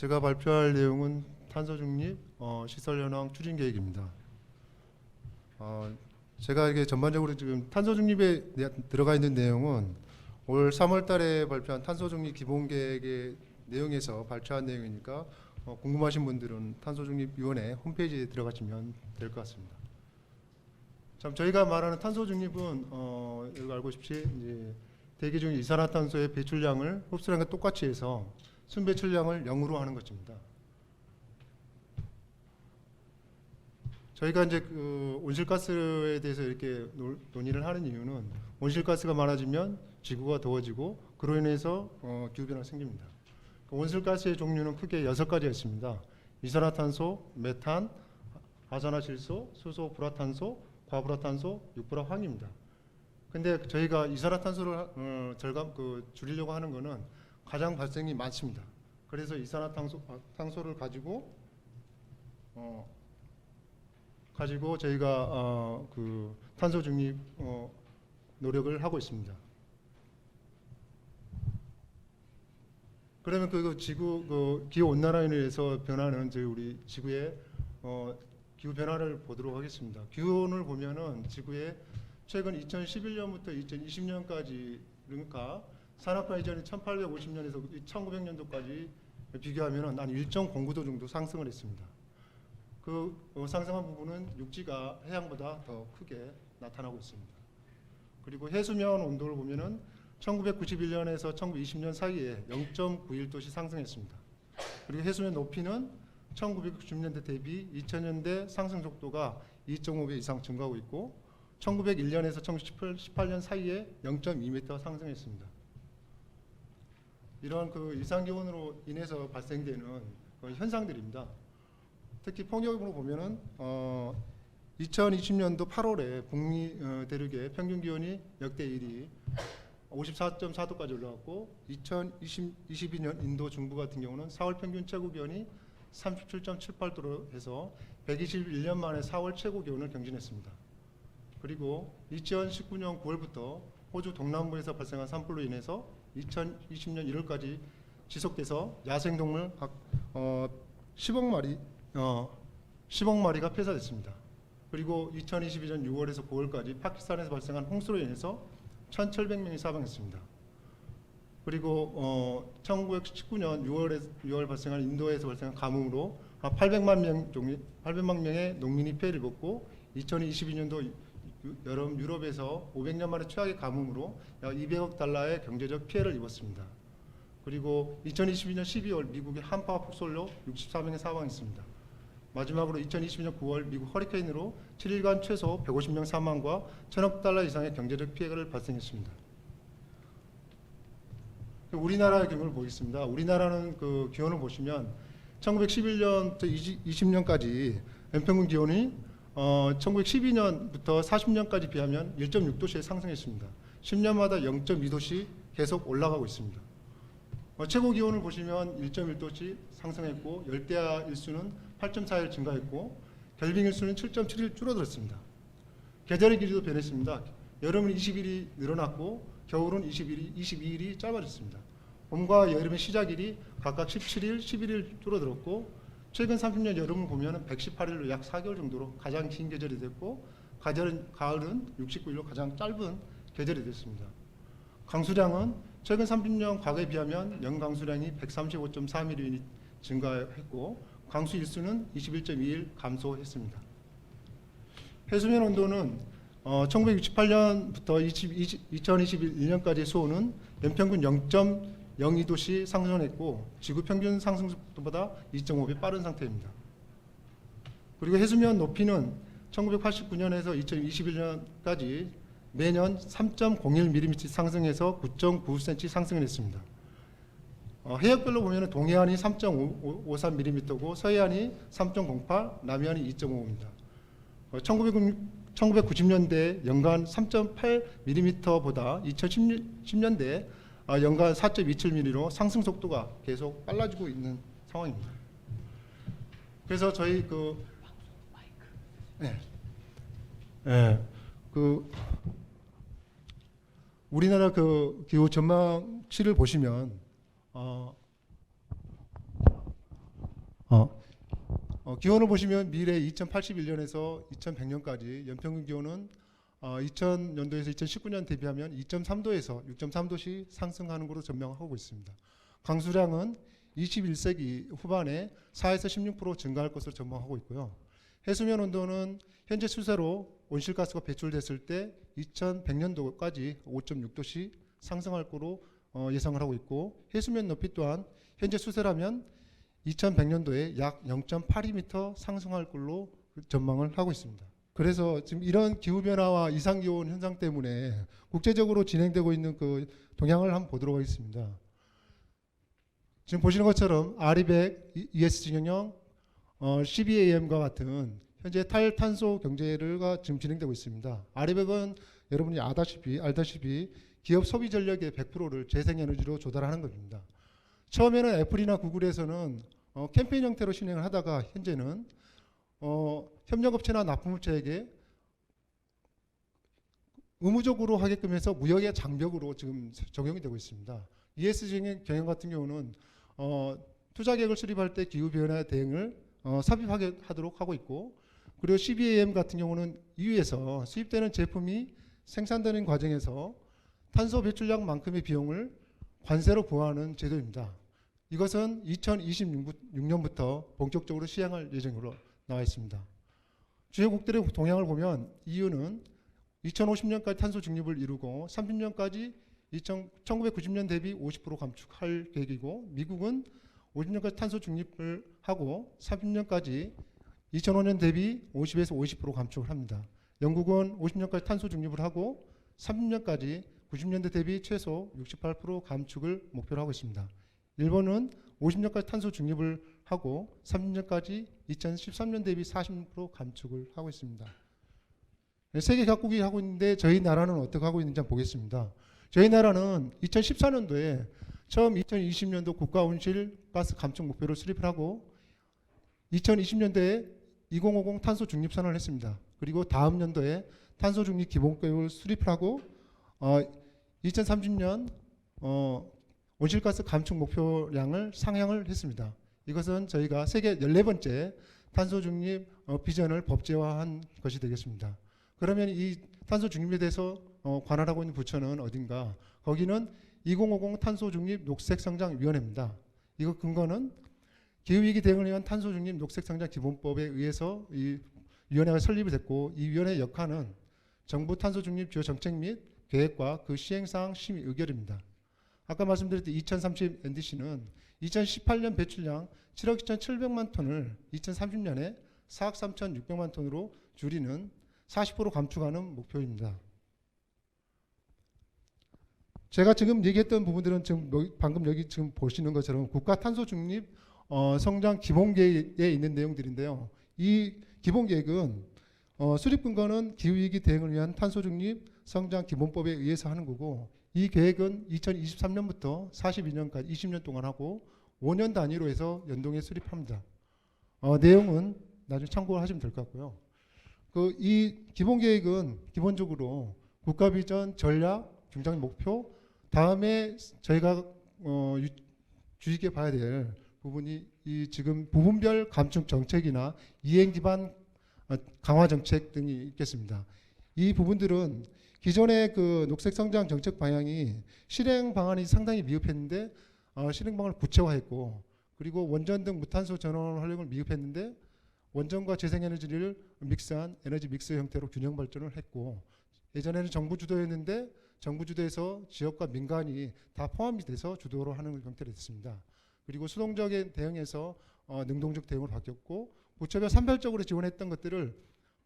제가 발표할 내용은 탄소 중립 어, 시설 현황 추진 계획입니다. 어, 제가 이게 전반적으로 지금 탄소 중립에 내- 들어가 있는 내용은 올 3월달에 발표한 탄소 중립 기본 계획의 내용에서 발표한 내용이니까 어, 궁금하신 분들은 탄소 중립 위원회 홈페이지에 들어가시면 될 것 같습니다. 참 저희가 말하는 탄소 중립은 어, 여러분 알고 싶이 이제 대기 중 이산화탄소의 배출량을 흡수량과 똑같이 해서 순배출량을 0으로 하는 것입니다. 저희가 이제 그 온실가스에 대해서 이렇게 논- 논의를 하는 이유는 온실가스가 많아지면 지구가 더워지고 그로 인해서 어, 기후변화가 생깁니다. 그 온실가스의 종류는 크게 여섯 가지가 있습니다. 이산화탄소, 메탄, 아산화질소, 수소, 불화탄소, 과불화탄소, 육불화황입니다. 근데 저희가 이산화탄소를 어, 절감 그 줄이려고 하는 거는 가장 발생이 많습니다. 그래서 이산화탄소 아, 탄소 를 가지고 어, 가지고 저희가 어, 그 탄소 중립 어, 노력을 하고 있습니다. 그러면 그 지구 그 기후 온난화에 의해서 변하는 저 우리 지구의 어, 기후 변화를 보도록 하겠습니다. 기온을 보면은 지구의 최근 2011년부터 2020년까지 그러니까 산업화 이전인 1850년에서 1900년도까지 비교하면은 한 1.09도 정도 상승을 했습니다. 그 어, 상승한 부분은 육지가 해양보다 더 크게 나타나고 있습니다. 그리고 해수면 온도를 보면은 1991년에서 1920년 사이에 0.91도씩 상승했습니다. 그리고 해수면 높이는 1990년대 대비 2000년대 상승 속도가 2.5배 이상 증가하고 있고 1901년에서 1918년 사이에 0.2m 상승했습니다. 이러한 그 이상 기온으로 인해서 발생되는 그 현상들입니다. 특히 폭염으로 보면은 어 2020년도 8월에 북미 어, 대륙의 평균 기온이 역대 1위 54.4도까지 올라갔고 2022년 인도 중부 같은 경우는 4월 평균 최고 기온이 37.78도로 해서 121년 만에 4월 최고 기온을 경신했습니다. 그리고 2019년 9월부터 호주 동남부에서 발생한 산불로 인해서 2020년 1월까지 지속돼서 야생동물 각 어, 10억 마리 어, 10억 마리가 폐사됐습니다. 그리고 2022년 6월에서 9월까지 파키스탄에서 발생한 홍수로 인해서 1,700명이 사망했습니다. 그리고 어, 1919년 6월에 6월 발생한 인도에서 발생한 가뭄으로 한 800만 명 종이 800만 명의 농민이 피해를 입었고 2022년도 유- 여름 유럽에서 500년 만에 최악의 가뭄으로 약 200억 달러의 경제적 피해를 입었습니다. 그리고 2022년 12월 미국의 한파 폭설로 64명이 사망했습니다. 마지막으로 2022년 9월 미국 허리케인으로 7일간 최소 150명 사망과 1000억 달러 이상의 경제적 피해가 발생했습니다. 우리나라의 경우를 보겠습니다. 우리나라는 그 기온을 보시면 1911년부터 20 년까지 연평균 기온이 어, 1912년부터 40년까지 비하면 1.6도씩 상승했습니다. 10년마다 0.2도씩 계속 올라가고 있습니다. 어, 최고 기온을 보시면 1.1도씩 상승했고 열대야 일수는 8.4일 증가했고 결빙 일수는 7.7일 줄어들었습니다. 계절의 길이도 변했습니다. 여름은 20일이 늘어났고 겨울은 21일, 22일이 짧아졌습니다. 봄과 여름의 시작일이 각각 17일, 11일 줄어들었고 최근 30년 여름을 보면 118일로 약 4개월 정도로 가장 긴 계절이 됐고 가절은, 가을은 69일로 가장 짧은 계절이 됐습니다. 강수량은 최근 30년 과거에 비하면 연 강수량이 135.4mm 증가했고 강수 일수는 21.2일 감소했습니다. 해수면 온도는 어, 1968년부터 20, 2021년까지 수온은 연평균 0.02도씩 상승했고 지구 평균 상승 속도보다 2.5배 빠른 상태입니다. 그리고 해수면 높이는 1989년에서 2021년까지 매년 3.01mm 상승해서 9.9cm 상승을 했습니다. 어, 해역별로 보면 동해안이 3.53mm고 서해안이 3.08, 남해안이 2.5입니다. 어, 1990 년대 연간 3.8mm보다 2010년대 어, 연간 4.27mm로 상승 속도가 계속 빨라지고 있는 상황입니다. 그래서 저희 그 네. 네. 그 우리나라 그 기후 전망치를 보시면 어 어, 기온을 보시면 미래 2081년에서 2100년까지 연평균 기온은 어, 2000년도에서 2019년 대비하면 2.3도에서 6.3도씩 상승하는 것으로 전망하고 있습니다. 강수량은 21세기 후반에 4에서 16% 증가할 것으로 전망하고 있고요. 해수면 온도는 현재 수세로 온실가스가 배출됐을 때 2100년도까지 5.6도씩 상승할 거로 어, 예상을 하고 있고 해수면 높이 또한 현재 수세라면 2100년도에 약 0.82m 상승할 걸로 전망을 하고 있습니다. 그래서 지금 이런 기후 변화와 이상 기온 현상 때문에 국제적으로 진행되고 있는 그 동향을 한번 보도록 하겠습니다. 지금 보시는 것처럼 RE100, ESG 경영, 어, CBAM과 같은 현재 탈탄소 경제가 지금 진행되고 있습니다. RE100은 여러분이 아다시피 알다시피 기업 소비 전력의 100%를 재생에너지로 조달하는 겁니다. 처음에는 애플이나 구글에서는 어, 캠페인 형태로 진행을 하다가 현재는 어, 협력업체나 납품업체에게 의무적으로 하게끔 해서 무역의 장벽으로 지금 적용이 되고 있습니다. ESG 경영 같은 경우는 어, 투자 계획을 수립할 때 기후 변화 대응을 어, 삽입하게 하도록 하고 있고 그리고 CBAM 같은 경우는 EU에서 수입되는 제품이 생산되는 과정에서 탄소 배출량만큼의 비용을 관세로 부과하는 제도입니다. 이것은 2026년부터 본격적으로 시행할 예정으로 나와 있습니다. 주요국들의 동향을 보면 EU는 2050년까지 탄소 중립을 이루고 30년까지 1990년 대비 50% 감축할 계획이고 미국은 50년까지 탄소 중립을 하고 30년까지 2005년 대비 50에서 50% 감축을 합니다. 영국은 50년까지 탄소 중립을 하고 30년까지 90년대 대비 최소 68% 감축을 목표로 하고 있습니다. 일본은 50년까지 탄소 중립을 하고 30년까지 2013년 대비 46% 감축을 하고 있습니다. 세계 각국이 하고 있는데 저희 나라는 어떻게 하고 있는지 한번 보겠습니다. 저희 나라는 2014년도에 처음 2020년도 국가 온실 가스 감축 목표를 수립을 하고 2020년도에 2050 탄소 중립 선언을 했습니다. 그리고 다음 연도에 탄소 중립 기본 계획을 수립을 하고 어, 2030년 어, 온실가스 감축 목표량을 상향을 했습니다. 이것은 저희가 세계 14번째 탄소 중립 어, 비전을 법제화한 것이 되겠습니다. 그러면 이 탄소 중립에 대해서 어, 관할하고 있는 부처는 어딘가? 거기는 2050 탄소 중립 녹색 성장 위원회입니다. 이거 근거는 기후 위기 대응을 위한 탄소 중립 녹색 성장 기본법에 의해서 이 위원회가 설립이 됐고 이 위원회 의 역할은 정부 탄소 중립 주요 정책 및 계획과 그 시행 사항 심의 의결입니다. 아까 말씀드렸듯이 2030 NDC는 2018년 배출량 7억 2,700만 톤을 2030년에 4억 3,600만 톤으로 줄이는 40% 감축하는 목표입니다. 제가 지금 얘기했던 부분들은 지금 여기- 방금 여기 지금 보시는 것처럼 국가 탄소 중립 어, 성장 기본 계획에 있는 내용들인데요. 이 기본 계획은 어, 수립 근거는 기후 위기 대응을 위한 탄소 중립 성장 기본법에 의해서 하는 거고 이 계획은 2023년부터 42년까지 20년 동안 하고 5년 단위로 해서 연동해 수립합니다. 어, 내용은 나중에 참고하시면 될 것 같고요. 그 이 기본 계획은 기본적으로 국가 비전, 전략, 중장 목표 다음에 저희가 어, 유- 주의 깊게 봐야 될 부분이 이 지금 부분별 감축 정책이나 이행 기반 어, 강화 정책 등이 있겠습니다. 이 부분들은 기존의 그 녹색 성장 정책 방향이 실행 방안이 상당히 미흡했는데 어, 실행 방안을 구체화했고 그리고 원전 등 무탄소 전원 활용을 미흡했는데 원전과 재생에너지를 믹스한 에너지 믹스 형태로 균형 발전을 했고 예전에는 정부 주도였는데 정부 주도에서 지역과 민간이 다 포함이 돼서 주도로 하는 형태로 됐습니다. 그리고 수동적인 대응에서 어, 능동적 대응으로 바뀌었고 부처별 산별적으로 지원했던 것들을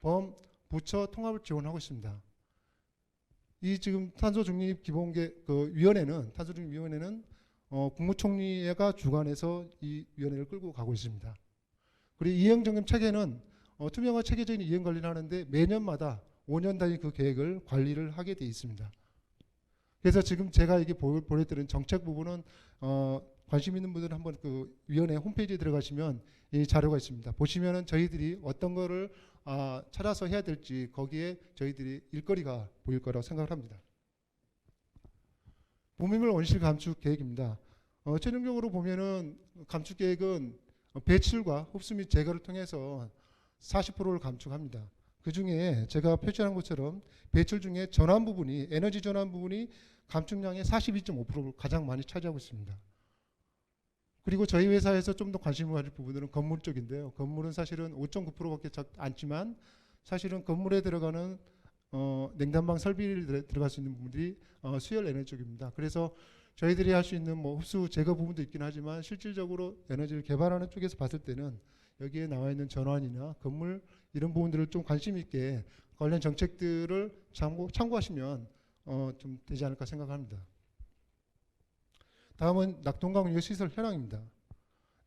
범 부처 통합을 지원하고 있습니다. 이 지금 탄소 중립 기본계 그 위원회는 탄소 중립 위원회는 어, 국무총리가 주관해서 이 위원회를 끌고 가고 있습니다. 그리고 이행 정책 체계는 어, 투명한 체계적인 이행 관리를 하는데 매년마다 5년 단위 그 계획을 관리를 하게 돼 있습니다. 그래서 지금 제가 이게 보- 보내드린 정책 부분은 어, 관심 있는 분들은 한번 그 위원회 홈페이지에 들어가시면 이 자료가 있습니다. 보시면은 저희들이 어떤 거를 아, 찾아서 해야 될지 거기에 저희들이 일거리가 보일 거라고 생각을 합니다. 부미물 온실 감축 계획입니다. 어, 최종적으로 보면은 감축 계획은 어, 배출과 흡수 및 제거를 통해서 40%를 감축합니다. 그 중에 제가 표시한 것처럼 배출 중에 전환 부분이 에너지 전환 부분이 감축량의 42.5%를 가장 많이 차지하고 있습니다. 그리고 저희 회사에서 좀 더 관심을 가질 부분들은 건물 쪽인데요. 건물은 사실은 5.9%밖에 작 않지만 사실은 건물에 들어가는 어, 냉난방 설비를 들어- 들어갈 수 있는 부분들이 어, 수열 에너지 쪽입니다. 그래서 저희들이 할 수 있는 뭐 흡수 제거 부분도 있긴 하지만 실질적으로 에너지를 개발하는 쪽에서 봤을 때는 여기에 나와 있는 전환이나 건물 이런 부분들을 좀 관심 있게 관련 정책들을 참고, 참고하시면 어, 좀 되지 않을까 생각합니다. 다음은 낙동강 유해 시설 현황입니다.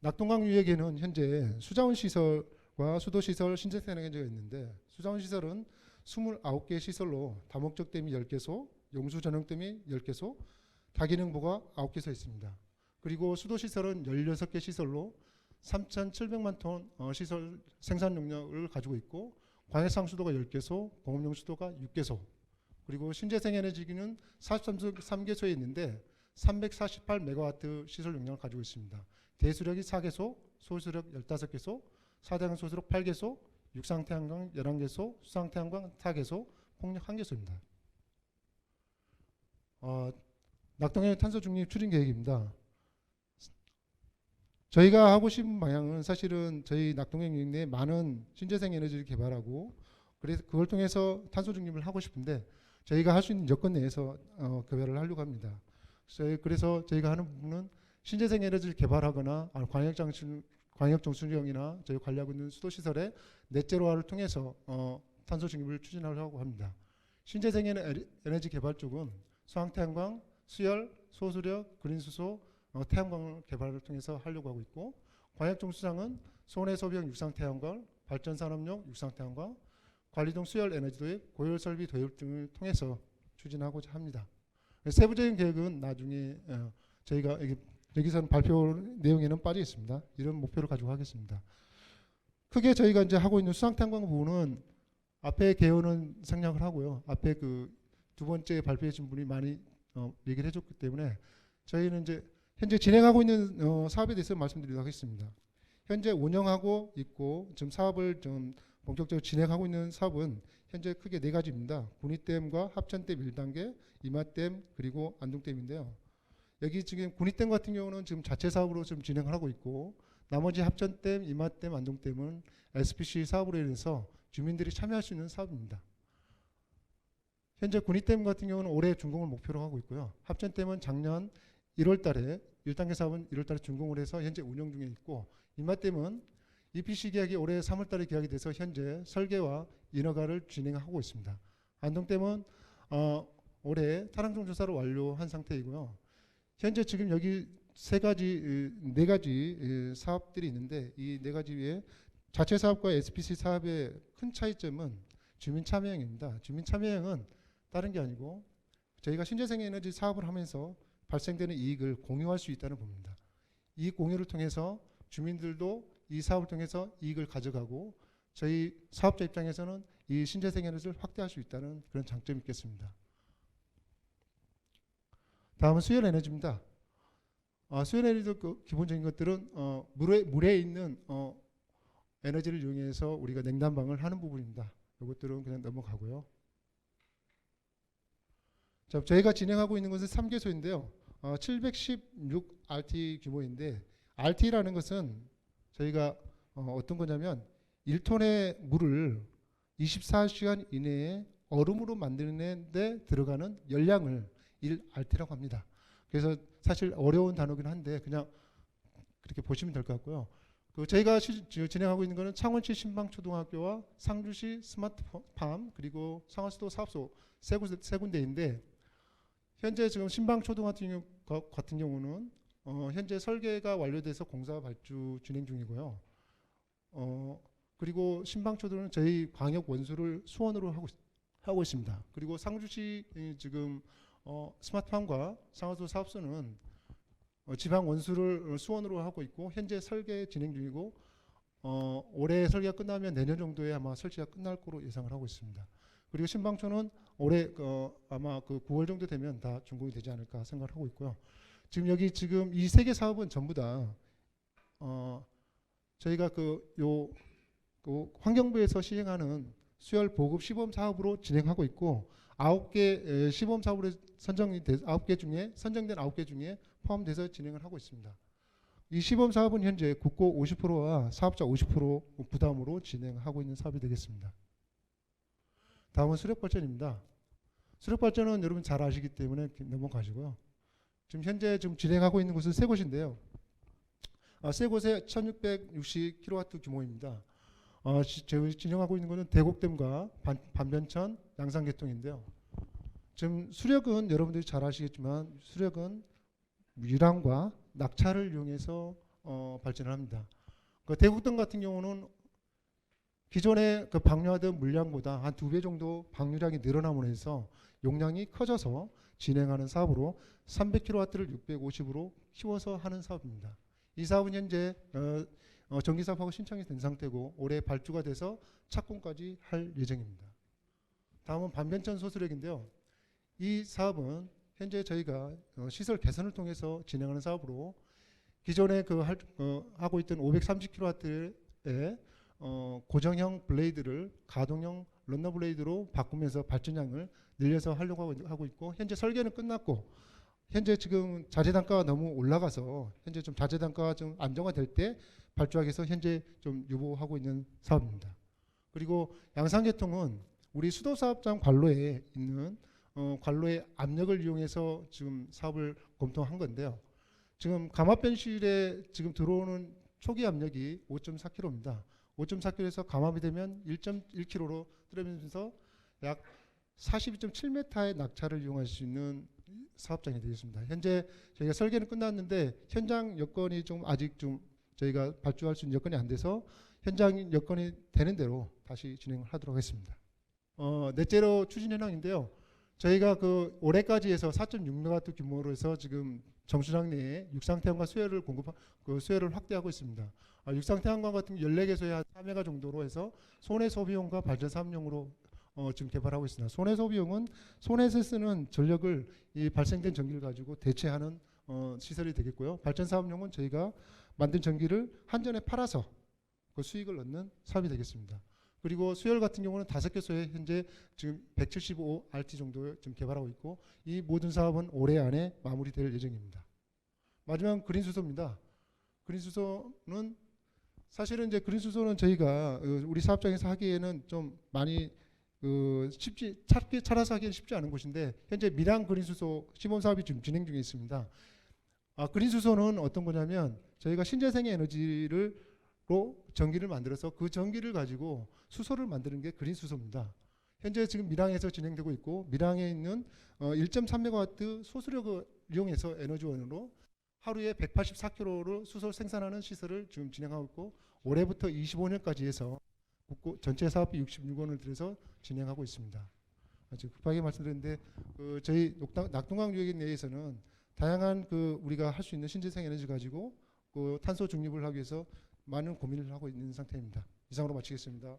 낙동강 유해계는 현재 수자원 시설과 수도 시설 신재생 에너지가 있는데 수자원 시설은 29개 시설로 다목적 댐이 10개소, 용수 전용 댐이 10개소, 다기능보가 9개소 있습니다. 그리고 수도 시설은 16개 시설로 3,700만 톤 어, 시설 생산 용량을 가지고 있고 광해상 수도가 10개소, 공업용 수도가 6개소, 그리고 신재생 에너지기는 43개소에 있는데 348메가와트 시설 용량을 가지고 있습니다. 대수력이 4개소, 소수력 15개소, 사대강 소수력 8개소, 육상태양광 11개소, 수상태양광 4개소, 폭력 1개소입니다. 어, 낙동의 탄소 중립 추진 계획입니다. 저희가 하고 싶은 방향은 사실은 저희 낙동행 유익 내 많은 신재생 에너지를 개발하고 그래서 그걸 통해서 탄소 중립을 하고 싶은데 저희가 할 수 있는 여건 내에서 어, 개발을 하려고 합니다. 그래서 저희가 하는 부분은 신재생 에너지를 개발하거나 아, 광역장치 광역정수령이나 저희 관리하고 있는 수도시설의 넷제로화를 통해서 어, 탄소 중립을 추진하려고 합니다. 신재생 에너- 에너지 개발 쪽은 수황태양광, 수열, 소수력, 그린수소, 어, 태양광 개발을 통해서 하려고 하고 있고 광역정수장은 소내 소비형 육상태양광, 발전산업용 육상태양광, 관리동 수열 에너지 도입, 고열 설비 도입 등을 통해서 추진하고자 합니다. 세부적인 계획은 나중에 어, 저희가 여기, 여기서는 발표 내용에는 빠져 있습니다. 이런 목표를 가지고 하겠습니다. 크게 저희가 이제 하고 있는 수상탄광 부분은 앞에 개요는 생략을 하고요. 앞에 그 두 번째 발표해 준 분이 많이 어, 얘기를 해줬기 때문에 저희는 이제 현재 진행하고 있는 어, 사업에 대해서 말씀드리도록 하겠습니다. 현재 운영하고 있고 지금 사업을 좀 본격적으로 진행하고 있는 사업은 현재 크게 네 가지입니다. 군위댐과 합천댐 1단계, 이마댐 그리고 안동댐인데요. 여기 지금 군위댐 같은 경우는 지금 자체 사업으로 좀 진행을 하고 있고 나머지 합천댐, 이마댐, 안동댐은 SPC 사업으로 인해서 주민들이 참여할 수 있는 사업입니다. 현재 군위댐 같은 경우는 올해 준공을 목표로 하고 있고요. 합천댐은 작년 1월 달에 1단계 사업은 1월 달에 준공을 해서 현재 운영 중에 있고 이마댐은 EPC 계약이 올해 3월달에 계약이 돼서 현재 설계와 인허가를 진행하고 있습니다. 안동댐은 어, 올해 타랑종 조사를 완료한 상태이고요. 현재 지금 여기 세 가지, 에, 네 가지 에, 사업들이 있는데 이 네 가지 위에 자체 사업과 SPC 사업의 큰 차이점은 주민 참여형입니다. 주민 참여형은 다른 게 아니고 저희가 신재생 에너지 사업을 하면서 발생되는 이익을 공유할 수 있다는 겁니다. 이익 공유를 통해서 주민들도 이 사업을 통해서 이익을 가져가고 저희 사업자 입장에서는 이 신재생 에너지를 확대할 수 있다는 그런 장점이 있겠습니다. 다음은 수열 에너지입니다. 아, 수열 에너지 그 기본적인 것들은 어, 물에 물에 있는 어, 에너지를 이용해서 우리가 냉난방을 하는 부분입니다. 이것들은 그냥 넘어가고요. 자, 저희가 진행하고 있는 것은 3개소인데요. 어, 716 RT 규모인데 RT라는 것은 저희가 어, 어떤 거냐면 1톤의 물을 24시간 이내에 얼음으로 만드는 데 들어가는 열량을 1RT라고 합니다. 그래서 사실 어려운 단어긴 한데 그냥 그렇게 보시면 될 것 같고요. 그 저희가 시, 지- 진행하고 있는 것은 창원시 신방초등학교와 상주시 스마트팜 그리고 상하수도 사업소 세, 군데, 세 군데인데 현재 지금 신방초등 같은, 경우, 거- 같은 경우는 어, 현재 설계가 완료돼서 공사 발주 진행 중이고요. 어, 그리고 신방초등은 저희 광역 원수를 수원으로 하고, 있- 하고 있습니다. 그리고 상주시 이 지금 어, 스마트팜과 상하수 사업소는 어, 지방 원수를 수원으로 하고 있고 현재 설계 진행 중이고 어, 올해 설계가 끝나면 내년 정도에 아마 설치가 끝날 거로 예상을 하고 있습니다. 그리고 신방초는 올해 어, 아마 그 9월 정도 되면 다 준공이 되지 않을까 생각을 하고 있고요. 지금 여기 지금 이 세 개 사업은 전부 다 어, 저희가 그요 그 환경부에서 시행하는 수열 보급 시범 사업으로 진행하고 있고 아홉 개 시범 사업으로 선정이 돼 아홉 개 중에 선정된 아홉 개 중에 포함돼서 진행을 하고 있습니다. 이 시범 사업은 현재 국고 50%와 사업자 50% 부담으로 진행하고 있는 사업이 되겠습니다. 다음은 수력 발전입니다. 수력 발전은 여러분 잘 아시기 때문에 넘어가시고요. 지금 현재 지금 진행하고 있는 곳은 세 곳인데요. 아, 세 곳에 1660kW 규모입니다. 어, 시- 저희 진행하고 있는 것은 대곡댐과 반, 반변천, 양산계통인데요. 지금 수력은 여러분들이 잘 아시겠지만 수력은 유랑과 낙차를 이용해서 어, 발전을 합니다. 그 대곡댐 같은 경우는 기존의 그 방류하던 물량보다 한 두 배 정도 방류량이 늘어남으로 해서 용량이 커져서 진행하는 사업으로 300kW를 650으로 키워서 하는 사업입니다. 이 사업은 현재 어, 어, 정기사업하고 신청이 된 상태고 올해 발주가 돼서 착공까지 할 예정입니다. 다음은 반변천 소수력인데요. 이 사업은 현재 저희가 어, 시설 개선을 통해서 진행하는 사업으로 기존에 그 할, 어, 하고 있던 530kW의 어, 고정형 블레이드를 가동형 런너 블레이드로 바꾸면서 발전량을 늘려서 하려고 하고- 하고 있고 현재 설계는 끝났고 현재 지금 자재 단가가 너무 올라가서 현재 좀 자재 단가가 좀 안정화될 때 발주하기 위해서 현재 좀 유보하고 있는 사업입니다. 그리고 양산계통은 우리 수도사업장 관로에 있는 어, 관로의 압력을 이용해서 지금 사업을 검토한 건데요. 지금 감압변실에 지금 들어오는 초기 압력이 5.4kg입니다. 5.4kg에서 감압이 되면 1.1kg로 떨어지면서 약 42.7m의 낙차를 이용할 수 있는 사업장이 되겠습니다. 현재 저희가 설계는 끝났는데 현장 여건이 좀 아직 좀 저희가 발주할 수 있는 여건이 안 돼서 현장 여건이 되는 대로 다시 진행을 하도록 하겠습니다. 어, 넷째로 추진 현황인데요. 저희가 그 올해까지 해서 4.6메가와트 규모로 해서 지금 정수장 내에 육상 태양광 수요를 공급 그 수요를 확대하고 있습니다. 아, 육상 태양광 같은 14개소에 한 4메가 정도로 해서 손해 소비용과 발전 사업용으로 어, 지금 개발하고 있습니다. 손해 소비용은 손해에서 쓰는 전력을 이 발생된 전기를 가지고 대체하는 어, 시설이 되겠고요. 발전 사업용은 저희가 만든 전기를 한전에 팔아서 그 수익을 얻는 사업이 되겠습니다. 그리고 수열 같은 경우는 다섯 개소에 현재 지금 175 RT 정도 지금 개발하고 있고 이 모든 사업은 올해 안에 마무리될 예정입니다. 마지막 그린 수소입니다. 그린 수소는 사실은 이제 그린 수소는 저희가 어, 우리 사업장에서 하기에는 좀 많이 그 쉽지 찾기 찾아서 하기는 쉽지 않은 곳인데 현재 미랑 그린 수소 시범 사업이 지금 진행 중에 있습니다. 아 그린 수소는 어떤 거냐면 저희가 신재생 에너지를 로 전기를 만들어서 그 전기를 가지고 수소를 만드는 게 그린 수소입니다. 현재 지금 밀양에서 진행되고 있고 밀양에 있는 어, 1.3메가와트 소수력을 이용해서 에너지원으로 하루에 184kg를 수소를 생산하는 시설을 지금 진행하고 있고 올해부터 25년까지 해서 국고 전체 사업비 66원을 들여서 진행하고 있습니다. 아주 급하게 말씀드렸는데 그 저희 녹당, 낙동강 유역 내에서는 다양한 그 우리가 할 수 있는 신재생 에너지 가지고 그 탄소 중립을 하기 위해서 많은 고민을 하고 있는 상태입니다. 이상으로 마치겠습니다.